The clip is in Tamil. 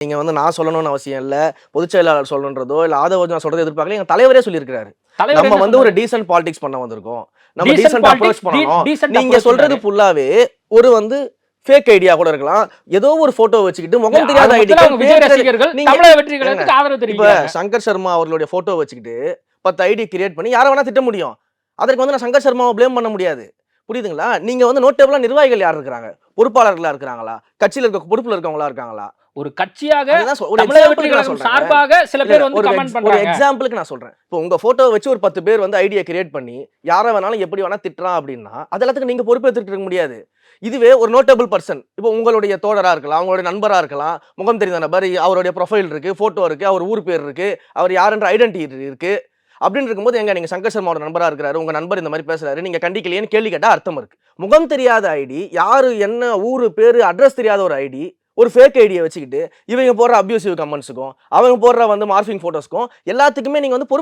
நீங்க வந்து நான் சொல்லணும்னு அவசியம் இல்ல பொதுச் செயலாளர் சொல்லணுன்றதோ இல்ல ஆதவ நான் சொல்றதை எதிர்பார்க்கல எங்க தலைவரே சொல்லியிருக்காரு தலைவர் நம்ம வந்து ஒரு? டீசென்ட் பாலிடிக்ஸ் பண்ண வந்திருக்கோம். நம்ம டீசென்ட் அப்ரோச் பண்ணணும் de- decent நீங்க approach சொல்றது. ஃபுல்லாவே ஒரு வந்து ஃபேக் ஐடியா கூட இருக்கலாம். ஏதோ ஒரு போட்டோ வச்சுக்கிட்டு முகம் தெரியாத அவங்க விஜய் ரசிகர்கள் தமிழக ஆதரவு தெரிவிக்கிறாங்க. சங்கர் சர்மா அவர்களுடைய போட்டோ வச்சுக்கிட்டு பத்து ஐடி கிரியேட் பண்ணி யாரை வேணா திட்ட முடியும். அதற்கு வந்து நான் சங்கர் சர்மாவை ப்ளேம் பண்ண முடியாது. புரியுதுங்களா? நீங்க வந்து நோட்டபிளா நிர்வாகிகள் யார் இருக்கிறாங்க? பொறுப்பாளர்களா இருக்கிறாங்களா? கட்சியில இருக்க பொறுப்புல இருக்கவங்களா இருக்காங்களா? ஒரு கட்சியாக. சார்பாக சில பேர் வந்து ஒரு கமெண்ட் எக்ஸாம்பிளுக்கு நான் சொல்றேன். இப்போ உங்க போட்டோ வச்சு ஒரு பத்து பேர் வந்து ஐடியா கிரியேட் பண்ணி யாரை வேணாலும் எப்படி வேணா திட்டுறான் அப்படின்னா அது எல்லாத்துக்கும் நீங்க பொறுப்பேற்றுட்டு இருக்க முடியாது. இதுவே ஒரு நோட்டபிள் பர்சன் இப்போ உங்களுடைய தோழரா இருக்கலாம் உங்களுடைய நண்பரா இருக்கலாம் முகம் தெரிந்த நபர் அவருடைய ப்ரொஃபைல் இருக்கு போட்டோ இருக்கு அவர் ஊர் பேர் இருக்கு அவர் யாருன்ற ஐடென்டிட்டி இருக்கு. அப்படின்னு இருக்கும்போது எங்க நீங்க சங்கர் சர்மாவோட நண்பரா இருக்கிறாரு உங்க நண்பர் இந்த மாதிரி பேசுறாரு நீங்க கண்டிக்கலையேன்னு கேள்வி கேட்டா அர்த்தம் இருக்கு. முகம் தெரியாத ஐடி யாரு என்ன ஊரு பேரு அட்ரஸ் தெரியாத ஒரு ஐடி ஒரு ஃபேக் ஐடியை வச்சுக்கிட்டு இவங்க போடுற அப்யூசிவ் கமெண்ட்ஸுக்கும் அவங்க போடுற வந்து மார்ஃபிங் ஃபோட்டோஸ்க்கும் எல்லாத்துக்குமே நீங்க வந்து பொறுப்பு